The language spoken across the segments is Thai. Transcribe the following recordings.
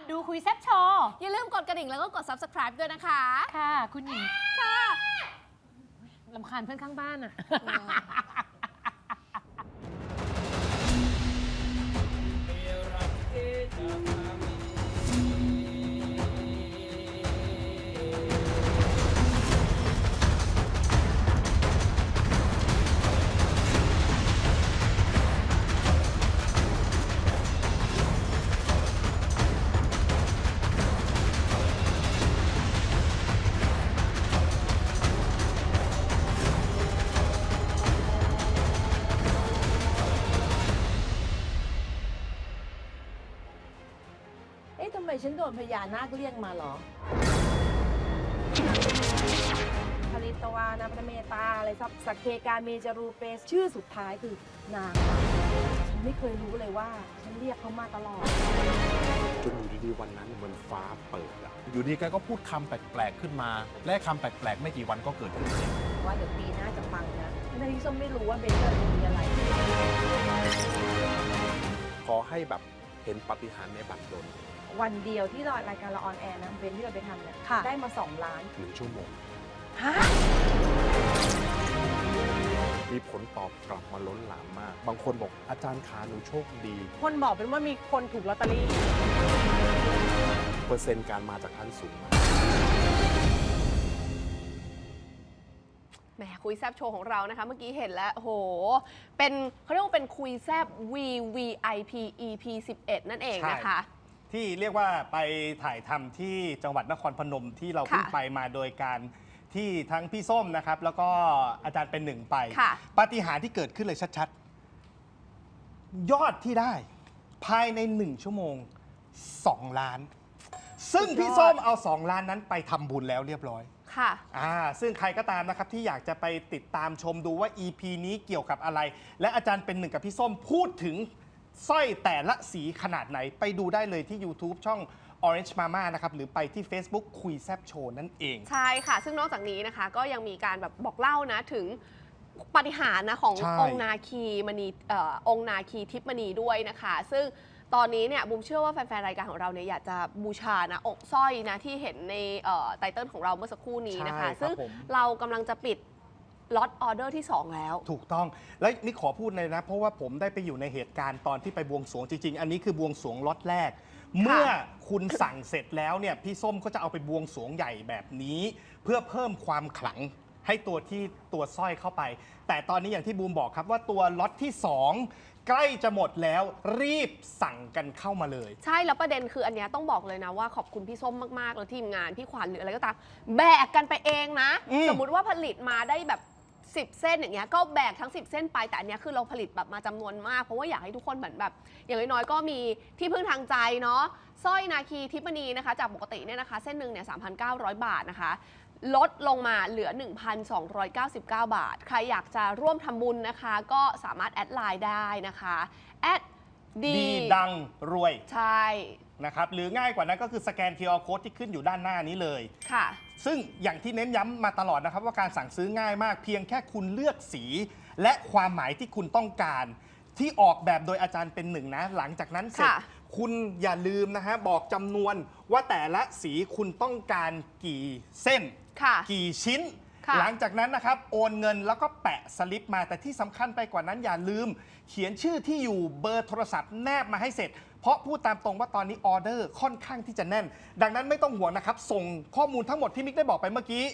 อนดูคุยแซบโชว์อย่าลืมกดกระดิ่งแล้วก็กด subscribe ด้วยนะคะ ค่ะ คุณหญิงค่ะลำคาญเพื่อนข้างบ้านอะ ทำไมฉันโดนพญานาคเรียกมาเหรอพริตวานาพระเมตตาอะไรสักสักเคการเมจารูเปสชื่อสุดท้ายคือนาง ฉันไม่เคยรู้เลยว่า ฉันเรียกเขามาตลอด จนอยู่ดีๆวันนั้นเหมือนฟ้าเปิดอะอยู่ดีแกก็พูดคำแปลกๆขึ้นมา และคำแปลกๆ ไม่กี่วันก็เกิดขึ้นจริงว่าเดี๋ยวปีหน้าจะปังนะในที่ส้มไม่รู้ว่าเบนเจอร์มีอะไร ขอให้แบบเห็นปาฏิหารย์ในบัตรดล วันเดียวที่รายการเราออนแอร์นะเบนที่เราไปทำเนี่ยค่ะ ได้มา 2 ล้าน หนึ่งชั่วโมง ฮะ มีผลตอบกลับมาล้นหลามมาก บางคนบอกอาจารย์ขาหนูโชคดี คนบอกเป็นว่ามีคนถูกลอตเตอรี่ เปอร์เซ็นต์การมาจากท่านสูงมาก แหมคุยแซบโชว์ของเรานะคะ เมื่อกี้เห็นแล้วโอ้โห เป็นเขาเรียกว่าเป็นคุยแซบ VVIP EP 11 นั่นเองนะคะ ที่เรียกว่าไปถ่ายทำที่จังหวัดนครพนมที่เราเพิ่งค่ะไปมาโดยการที่ทั้งพี่ส้มนะครับ แล้วก็อาจารย์เป็นหนึ่งไปค่ะ ปาฏิหาริย์ที่เกิดขึ้นเลยชัดๆ ยอดที่ได้ ภายในหนึ่งชั่วโมง 2 ล้าน ซึ่งพี่ส้มเอา 2 ล้านนั้นไปทำบุญแล้วเรียบร้อย ค่ะ อ่าซึ่งใครก็ตามนะครับที่อยากจะไปติดตามชมดูว่า EP นี้เกี่ยวกับอะไร และอาจารย์เป็นหนึ่งกับพี่ส้มพูดถึง สร้อยแต่ละสีขนาดไหนไปดูได้เลยที่ YouTube ช่อง Orange Mama นะครับ หรือไปที่ Facebook คุยแซบโชว์นั่นเอง ใช่ค่ะ ซึ่งนอกจากนี้นะคะก็ยังมีการแบบบอกเล่านะถึงปาฏิหาริย์นะของใช่ องค์นาคีมณีเอ่อองค์นาคีทิพย์มณีด้วยนะคะ ซึ่งตอนนี้เนี่ยบุมเชื่อว่าแฟนๆรายการของเราเนี่ยอยากจะบูชานะอกสร้อยนะที่เห็นในเอ่อไตเติลของเราเมื่อสักครู่นี้นะคะ ใช่ครับซึ่งผม เรากำลังจะปิด ล็อตออเดอร์ที่ 2 แล้ว ถูกต้อง และนี่ขอพูดเลยนะ เพราะว่าผมได้ไปอยู่ในเหตุการณ์ตอนที่ไปบวงสรวงจริง ๆ อันนี้คือบวงสรวงล็อตแรก เมื่อคุณสั่งเสร็จแล้วเนี่ยพี่ส้มก็จะเอาไปบวงสรวงใหญ่แบบนี้ เพื่อเพิ่มความขลังให้ตัวที่ตัวสร้อยเข้าไป แต่ตอนนี้อย่างที่บูมบอกครับว่าตัวล็อตที่ 2 ใกล้จะหมดแล้วรีบสั่งกันเข้ามาเลย ใช่แล้วประเด็นคืออันเนี้ยต้องบอกเลยนะว่าขอบคุณพี่ส้มมาก ๆ แล้วทีมงานพี่ขวัญหรืออะไรก็ตาม แบกกันไปเองนะ อืม สมมุติว่าผลิตมาได้แบบ 10 เส้นอย่างเงี้ยก็แบกทั้ง 10 เส้นไป แต่อันเนี้ยคือเราผลิตแบบมาจำนวนมาก เพราะว่าอยากให้ทุกคนเหมือนแบบ อย่างน้อยๆก็มีที่พึ่งทางใจเนาะสร้อยนาคีทิพนีนะคะ จากปกติเนี่ยนะคะ เส้นหนึ่งเนี่ย3,900 บาทนะคะลดลงมาเหลือ 1,299 บาท ใครอยากจะร่วมทำบุญนะคะ ก็สามารถแอดไลน์ได้นะคะแอดดีดีดังรวย ใช่ นะครับหรือง่ายกว่านั้นก็คือสแกน QR Code ที่ขึ้นอยู่ด้านหน้านี้เลย ค่ะ ซึ่งอย่างที่เน้นย้ำมาตลอดนะครับว่าการสั่งซื้อง่ายมากเพียงแค่คุณเลือกสี และความหมายที่คุณต้องการ ที่ออกแบบโดยอาจารย์เป็นหนึ่งนะ หลังจากนั้นเสร็จ ค่ะ คุณอย่าลืมนะฮะบอกจำนวนว่าแต่ละสีคุณต้องการกี่เส้น ค่ะ กี่ชิ้น ค่ะหลังจากนั้นนะครับ โอนเงินแล้วก็แปะสลิปมาแต่ที่สำคัญไปกว่านั้นอย่าลืม เขียนชื่อที่อยู่เบอร์โทรศัพท์แนบมาให้เสร็จ เพราะพูดตามตรงว่าตอนนี้ออเดอร์ค่อนข้างที่จะแน่น ดังนั้นไม่ต้องห่วงนะครับ ส่งข้อมูลทั้งหมดที่มิกได้บอกไปเมื่อกี้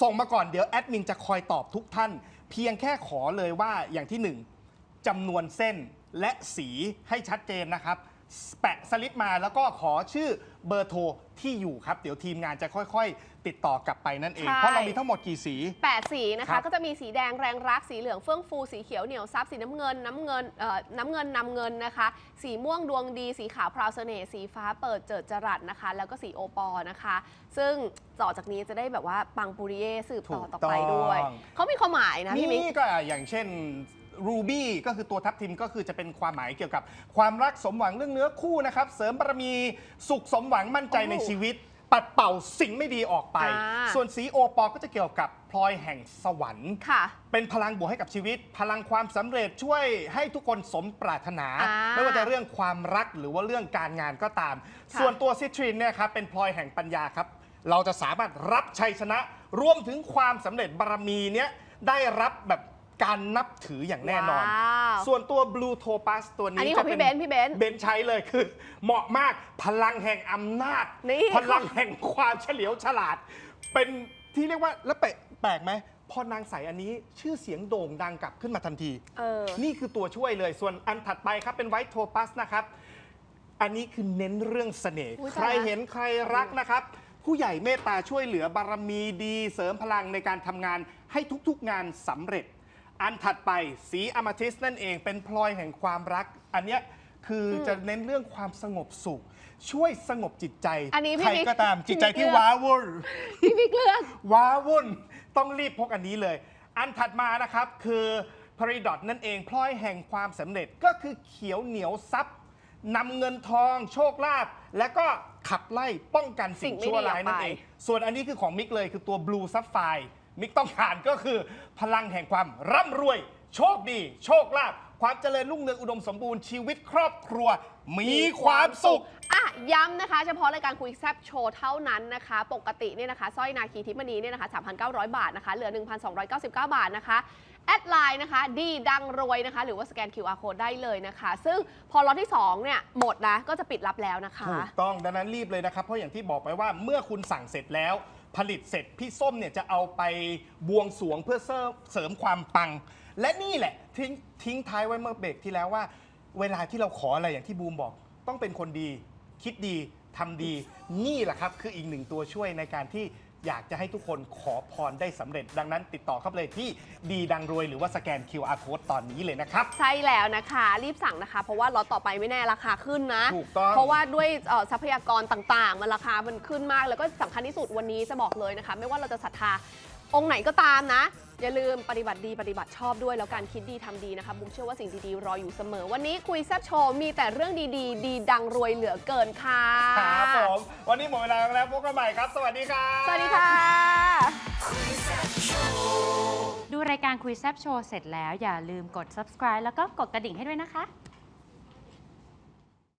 ส่งมาก่อนเดี๋ยวแอดมินจะคอยตอบทุกท่าน เพียงแค่ขอเลยว่าอย่างที่หนึ่งจำนวนเส้นและสีให้ชัดเจนนะครับ แปะสลิปมาแล้วก็ขอชื่อเบอร์โทรที่อยู่ครับ เดี๋ยวทีมงานจะค่อยๆ ติดต่อกลับไปนั่นเอง ใช่ เพราะเรามีทั้งหมดกี่สีแปดสีนะครัคะบก็จะมีสีแดงแรงรักสีเหลืองเฟื่องฟูสีเขียวเหนียวซับสีน้ำเงินน้ำเงินเอ่อน้ำเงินนำเงินนะคะ สีม่วงดวงดี สีขาวพราวเสน่ห์สีฟ้าเปิดเจิดจรัสนะคะ แล้วก็สีโอปอนะคะ ซึ่งต่อจากนี้จะได้แบบว่าปังปุริเย่สืบต่อถูกต่อไปด้วย ต้อง เขามีความหมายนะพี่มิก นี่ก็อย่างเช่น รูบี้ก็คือตัวทับทิมก็คือจะเป็นความหมายเกี่ยวกับ ความรักสมหวังเรื่องเนื้อคู่นะครับ เสริมบารมีสุขสมหวังมั่นใจโอ้โหในชีวิต ปัดเป่าสิ่งไม่ดีออกไป อ่า ส่วนสีโอปอก็จะเกี่ยวกับพลอยแห่งสวรรค์ ค่ะ เป็นพลังบวกให้กับชีวิต พลังความสำเร็จช่วยให้ทุกคนสมปรารถนา อ่าไม่ว่าจะเรื่องความรักหรือว่าเรื่องการงานก็ตาม ค่ะ ส่วนตัวซิตรินเนี่ยครับเป็นพลอยแห่งปัญญาครับ เราจะสามารถรับชัยชนะ รวมถึงความสำเร็จบารมีเนี้ยได้รับแบบ การนับถืออย่างแน่นอน ว้าวส่วนตัว Blue Topaz ตัวนี้อันนี้ของจะพี่เบนซ์พี่เบนซ์เบนซ์ใช้เลยคือ เหมาะมากพลังแห่งอำนาจ นี่ พลังแห่งความเฉลียวฉลาด เป็นที่เรียกว่าแล้วแปลกแปลกไหมพอนางใสอันนี้ชื่อเสียงโด่งดังกลับขึ้นมาทันที เออ นี่คือตัวช่วยเลย ส่วนอันถัดไปครับเป็นไวท์โทปัสนะครับ อันนี้คือเน้นเรื่องเสน่ห์ อุ๊ยใครตายละ เห็นใครรักนะครับ ผู้ใหญ่เมตตาช่วยเหลือบารมีดี เสริมพลังในการทำงานให้ทุกๆงานสำเร็จ อันถัดไปสีอ m ม t ทิสนั่นเองเป็นพลอยแห่งความรัก อันเนี้ยคืออจะเน้นเรื่องความสงบสุข ช่วยสงบจิตใจ อันนี้พี่ใครบิ๊กก็ตามจิตใจพี่บิ๊กที่เลือกว้าวุ่น พี่บิ๊กเลือก ว้าวุ่นต้องรีบพกอันนี้เลย อันถัดมานะครับคือพาริดอ t นั่นเองพลอยแห่งความสำเร็จก็คือเขียวเหนียวซับ นำเงินทองโชคลาภและก็ขับไล่ป้องกันสิ่งสิ่งไม่ชั่วดีร้ายนั่นออกไปเองส่วนอันนี้คือของมิกเลยคือตัว Blue Sapphire มิกต้องการก็คือพลังแห่งความร่ำรวย โชคดี โชคลาภ ความเจริญรุ่งเรืองอุดมสมบูรณ์ชีวิตครอบครัว มีความสุข อะย้ำนะคะ เฉพาะรายการคุยแซบโชว์เท่านั้นนะคะ ปกติเนี่ยนะคะสร้อยนาคีทิพมณีเนี่ยนะคะ 3,900 บาทนะคะ เหลือ 1,299 บาทนะคะ แอดไลน์นะคะ ดีดังรวยนะคะ หรือว่าสแกน QR code ได้เลยนะคะ ซึ่งพอล็อตที่ 2 เนี่ย หมดนะ ก็จะปิดรับแล้วนะคะ ถูกต้องดังนั้นรีบเลยนะครับ เพราะอย่างที่บอกไปว่าเมื่อคุณสั่งเสร็จแล้ว ผลิตเสร็จพี่ส้มเนี่ยจะเอาไปบวงสรวงเพื่อเสริมเสริมความปัง และนี่แหละทิ้งทิ้งท้ายไว้เมื่อเบรกที่แล้วว่า เวลาที่เราขออะไรอย่างที่บูมบอก ต้องเป็นคนดี คิดดีทำดี นี่แหละครับ คืออีกหนึ่งตัวช่วยในการที่ อยากจะให้ทุกคนขอพรได้สำเร็จ ดังนั้นติดต่อเข้าไปเลยที่ดีดังรวยหรือว่าสแกน QR code ตอนนี้เลยนะครับ ใช่แล้วนะคะ รีบสั่งนะคะ เพราะว่าล็อตต่อไปไม่แน่ราคาขึ้นนะ ถูกต้อง เพราะว่าด้วยเอ่อทรัพยากรต่างๆ มันราคามันขึ้นมากแล้วก็สำคัญที่สุดวันนี้จะบอกเลยนะคะ ไม่ว่าเราจะศรัทธาองค์ไหนก็ตามนะ อย่าลืมปฏิบัติดีปฏิบัติชอบด้วยแล้วการคิดดีทำดีนะคะบุมเชื่อว่าสิ่งดีๆ รออยู่เสมอ วันนี้คุยแซบโชว์มีแต่เรื่องดีๆ ดีดังรวยเหลือเกินค่ะ ครับผมวันนี้หมดเวลาแล้วพบกันใหม่ครับ สวัสดีครับ สวัสดีค่ะ ดูรายการคุยแซบโชว์เสร็จแล้วอย่าลืมกด subscribe แล้วก็กดกระดิ่งให้ด้วยนะคะ